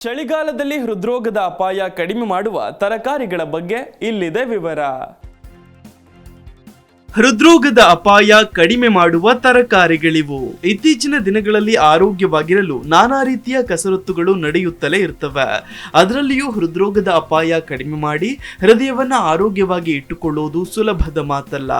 ಚಳಿಗಾಲದಲ್ಲಿ ಹೃದ್ರೋಗದ ಅಪಾಯ ಕಡಿಮೆ ಮಾಡುವ ತರಕಾರಿಗಳ ಬಗ್ಗೆ ಇಲ್ಲಿದೆ ವಿವರ. ಹೃದ್ರೋಗದ ಅಪಾಯ ಕಡಿಮೆ ಮಾಡುವ ತರಕಾರಿಗಳಿವು. ಇತ್ತೀಚಿನ ದಿನಗಳಲ್ಲಿ ಆರೋಗ್ಯವಾಗಿರಲು ನಾನಾ ರೀತಿಯ ಕಸರತ್ತುಗಳು ನಡೆಯುತ್ತಲೇ ಇರ್ತವೆ. ಅದರಲ್ಲಿಯೂ ಹೃದ್ರೋಗದ ಅಪಾಯ ಕಡಿಮೆ ಮಾಡಿ ಹೃದಯವನ್ನು ಆರೋಗ್ಯವಾಗಿ ಇಟ್ಟುಕೊಳ್ಳುವುದು ಸುಲಭದ ಮಾತಲ್ಲ.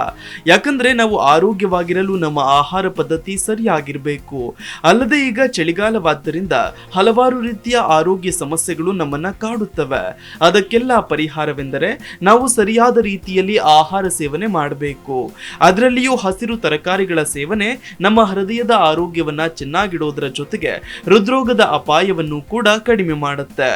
ಯಾಕಂದ್ರೆ ನಾವು ಆರೋಗ್ಯವಾಗಿರಲು ನಮ್ಮ ಆಹಾರ ಪದ್ಧತಿ ಸರಿಯಾಗಿರಬೇಕು. ಅಲ್ಲದೆ ಈಗ ಚಳಿಗಾಲವಾದ್ದರಿಂದ ಹಲವಾರು ರೀತಿಯ ಆರೋಗ್ಯ ಸಮಸ್ಯೆಗಳು ನಮ್ಮನ್ನ ಕಾಡುತ್ತವೆ. ಅದಕ್ಕೆಲ್ಲ ಪರಿಹಾರವೆಂದರೆ ನಾವು ಸರಿಯಾದ ರೀತಿಯಲ್ಲಿ ಆಹಾರ ಸೇವನೆ ಮಾಡಬೇಕು. ಅದರಲ್ಲಿಯೂ ಹಸಿರು ತರಕಾರಿಗಳ ಸೇವನೆ ನಮ್ಮ ಹೃದಯದ ಆರೋಗ್ಯವನ್ನ ಚೆನ್ನಾಗಿಡೋದರ ಜೊತೆಗೆ ಹೃದ್ರೋಗದ ಅಪಾಯವನ್ನು ಕೂಡ ಕಡಿಮೆ ಮಾಡುತ್ತೆ.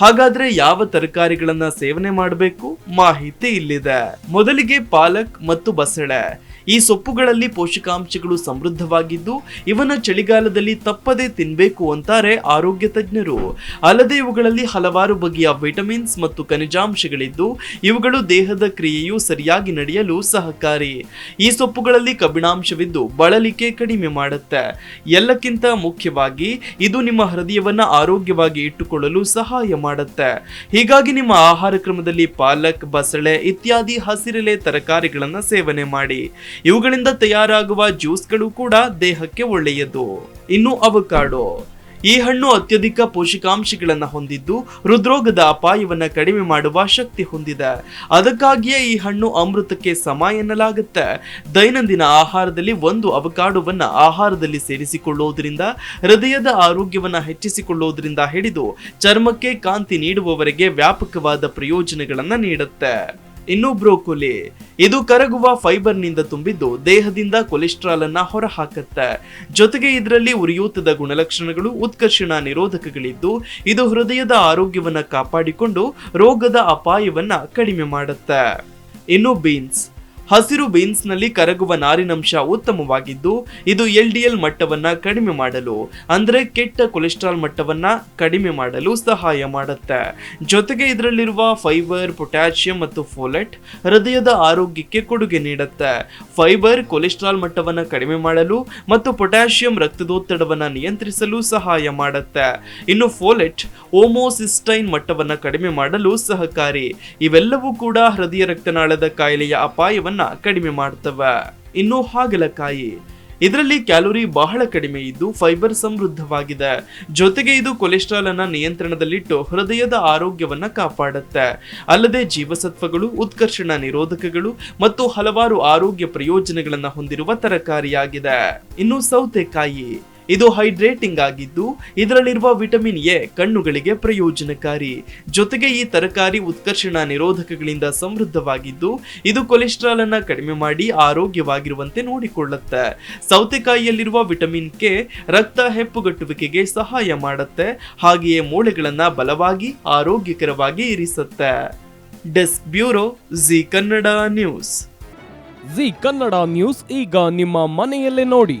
ಹಾಗಾದ್ರೆ ಯಾವ ತರಕಾರಿಗಳನ್ನ ಸೇವನೆ ಮಾಡಬೇಕು? ಮಾಹಿತಿ ಇಲ್ಲಿದೆ. ಮೊದಲಿಗೆ ಪಾಲಕ್ ಮತ್ತು ಬಸಳೆ. ಈ ಸೊಪ್ಪುಗಳಲ್ಲಿ ಪೋಷಕಾಂಶಗಳು ಸಮೃದ್ಧವಾಗಿದ್ದು, ಇವನ ಚಳಿಗಾಲದಲ್ಲಿ ತಪ್ಪದೇ ತಿನ್ನಬೇಕು ಅಂತಾರೆ ಆರೋಗ್ಯ ತಜ್ಞರು. ಅಲ್ಲದೆ ಇವುಗಳಲ್ಲಿ ಹಲವಾರು ಬಗೆಯ ವಿಟಮಿನ್ಸ್ ಮತ್ತು ಖನಿಜಾಂಶಗಳಿದ್ದು, ಇವುಗಳು ದೇಹದ ಕ್ರಿಯೆಯು ಸರಿಯಾಗಿ ನಡೆಯಲು ಸಹಕಾರಿ. ಈ ಸೊಪ್ಪುಗಳಲ್ಲಿ ಕಬ್ಬಿಣಾಂಶವಿದ್ದು ಬಳಲಿಕೆ ಕಡಿಮೆ ಮಾಡುತ್ತೆ. ಎಲ್ಲಕ್ಕಿಂತ ಮುಖ್ಯವಾಗಿ, ಇದು ನಿಮ್ಮ ಹೃದಯವನ್ನ ಆರೋಗ್ಯವಾಗಿ ಇಟ್ಟುಕೊಳ್ಳಲು ಸಹಾಯ ಮಾಡುತ್ತೆ. ಹೀಗಾಗಿ ನಿಮ್ಮ ಆಹಾರ ಕ್ರಮದಲ್ಲಿ ಪಾಲಕ್, ಬಸಳೆ ಇತ್ಯಾದಿ ಹಸಿರೆಲೆ ತರಕಾರಿಗಳನ್ನು ಸೇವನೆ ಮಾಡಿ. ಇವುಗಳಿಂದ ತಯಾರಾಗುವ ಜ್ಯೂಸ್ಗಳು ಕೂಡ ದೇಹಕ್ಕೆ ಒಳ್ಳೆಯದು. ಇನ್ನು ಅವಕಾಡೋ. ಈ ಹಣ್ಣು ಅತ್ಯಧಿಕ ಪೋಷಕಾಂಶಗಳನ್ನು ಹೊಂದಿದ್ದು ಹೃದ್ರೋಗದ ಅಪಾಯವನ್ನು ಕಡಿಮೆ ಮಾಡುವ ಶಕ್ತಿ ಹೊಂದಿದೆ. ಅದಕ್ಕಾಗಿಯೇ ಈ ಹಣ್ಣು ಅಮೃತಕ್ಕೆ ಸಮ ಎನ್ನಲಾಗುತ್ತೆ. ದೈನಂದಿನ ಆಹಾರದಲ್ಲಿ ಒಂದು ಅವಕಾಡುವನ್ನು ಆಹಾರದಲ್ಲಿ ಸೇರಿಸಿಕೊಳ್ಳುವುದರಿಂದ ಹೃದಯದ ಆರೋಗ್ಯವನ್ನು ಹೆಚ್ಚಿಸಿಕೊಳ್ಳುವುದರಿಂದ ಹಿಡಿದು ಚರ್ಮಕ್ಕೆ ಕಾಂತಿ ನೀಡುವವರೆಗೆ ವ್ಯಾಪಕವಾದ ಪ್ರಯೋಜನಗಳನ್ನು ನೀಡುತ್ತೆ. ಇನ್ನು ಬ್ರೋಕೊಲಿ ಇದು ಕರಗುವ ಫೈಬರ್ನಿಂದ ತುಂಬಿದ್ದು ದೇಹದಿಂದ ಕೊಲೆಸ್ಟ್ರಾಲ್ ಅನ್ನ ಹೊರಹಾಕುತ್ತೆ. ಜೊತೆಗೆ ಇದರಲ್ಲಿ ಉರಿಯೂತದ ಗುಣಲಕ್ಷಣಗಳು, ಉತ್ಕರ್ಷಣ ನಿರೋಧಕಗಳಿದ್ದು, ಇದು ಹೃದಯದ ಆರೋಗ್ಯವನ್ನ ಕಾಪಾಡಿಕೊಂಡು ರೋಗದ ಅಪಾಯವನ್ನ ಕಡಿಮೆ ಮಾಡುತ್ತೆ. ಇನ್ನು ಬೀನ್ಸ್ ಹಸಿರು ಬೀನ್ಸ್ನಲ್ಲಿ ಕರಗುವ ನಾರಿನಂಶ ಉತ್ತಮವಾಗಿದ್ದು, ಇದು ಎಲ್ ಡಿ ಎಲ್ ಮಟ್ಟವನ್ನ ಕಡಿಮೆ ಮಾಡಲು, ಅಂದ್ರೆ ಕೆಟ್ಟ ಕೊಲೆಸ್ಟ್ರಾಲ್ ಮಟ್ಟವನ್ನ ಕಡಿಮೆ ಮಾಡಲು ಸಹಾಯ ಮಾಡುತ್ತೆ. ಜೊತೆಗೆ ಇದರಲ್ಲಿರುವ ಫೈಬರ್, ಪೊಟ್ಯಾಷಿಯಂ ಮತ್ತು ಫೋಲೆಟ್ ಹೃದಯದ ಆರೋಗ್ಯಕ್ಕೆ ಕೊಡುಗೆ ನೀಡುತ್ತೆ. ಫೈಬರ್ ಕೊಲೆಸ್ಟ್ರಾಲ್ ಮಟ್ಟವನ್ನ ಕಡಿಮೆ ಮಾಡಲು ಮತ್ತು ಪೊಟ್ಯಾಷಿಯಂ ರಕ್ತದೊತ್ತಡವನ್ನು ನಿಯಂತ್ರಿಸಲು ಸಹಾಯ ಮಾಡುತ್ತೆ. ಇನ್ನು ಫೋಲೆಟ್ ಓಮೋಸಿಸ್ಟೈನ್ ಮಟ್ಟವನ್ನ ಕಡಿಮೆ ಮಾಡಲು ಸಹಕಾರಿ. ಇವೆಲ್ಲವೂ ಕೂಡ ಹೃದಯ ರಕ್ತನಾಳದ ಕಾಯಿಲೆಯ ಅಪಾಯವನ್ನ ಕಡಿಮೆ ಮಾಡ್ತವೆ. ಇನ್ನು ಹಾಗಲಕಾಯಿ. ಇದರಲ್ಲಿ ಕ್ಯಾಲೋರಿ ಬಹಳ ಕಡಿಮೆ ಇದ್ದು ಫೈಬರ್ ಸಮೃದ್ಧವಾಗಿದೆ. ಜೊತೆಗೆ ಇದು ಕೊಲೆಸ್ಟ್ರಾಲ್ ಅನ್ನ ನಿಯಂತ್ರಣದಲ್ಲಿಟ್ಟು ಹೃದಯದ ಆರೋಗ್ಯವನ್ನ ಕಾಪಾಡುತ್ತೆ. ಅಲ್ಲದೆ ಜೀವಸತ್ವಗಳು, ಉತ್ಕರ್ಷಣ ನಿರೋಧಕಗಳು ಮತ್ತು ಹಲವಾರು ಆರೋಗ್ಯ ಪ್ರಯೋಜನಗಳನ್ನ ಹೊಂದಿರುವ ತರಕಾರಿಯಾಗಿದೆ. ಇನ್ನು ಸೌತೆಕಾಯಿ. ಇದು ಹೈಡ್ರೇಟಿಂಗ್ ಆಗಿದ್ದು ಇದರಲ್ಲಿರುವ ವಿಟಮಿನ್ ಎ ಕಣ್ಣುಗಳಿಗೆ ಪ್ರಯೋಜನಕಾರಿ. ಜೊತೆಗೆ ಈ ತರಕಾರಿ ಉತ್ಕರ್ಷಣ ನಿರೋಧಕಗಳಿಂದ ಸಮೃದ್ಧವಾಗಿದ್ದು, ಇದು ಕೊಲೆಸ್ಟ್ರಾಲ್ ಅನ್ನ ಕಡಿಮೆ ಮಾಡಿ ಆರೋಗ್ಯವಾಗಿರುವಂತೆ ನೋಡಿಕೊಳ್ಳುತ್ತೆ. ಸೌತೆಕಾಯಿಯಲ್ಲಿರುವ ವಿಟಮಿನ್ ಕೆ ರಕ್ತ ಹೆಪ್ಪುಗಟ್ಟುವಿಕೆಗೆ ಸಹಾಯ ಮಾಡುತ್ತೆ. ಹಾಗೆಯೇ ಮೂಳೆಗಳನ್ನ ಬಲವಾಗಿ, ಆರೋಗ್ಯಕರವಾಗಿ ಇರಿಸುತ್ತೆ. Desk bureau, Zee Kannada news. Zee Kannada news ಈಗ ನಿಮ್ಮ ಮನೆಯಲ್ಲೇ ನೋಡಿ.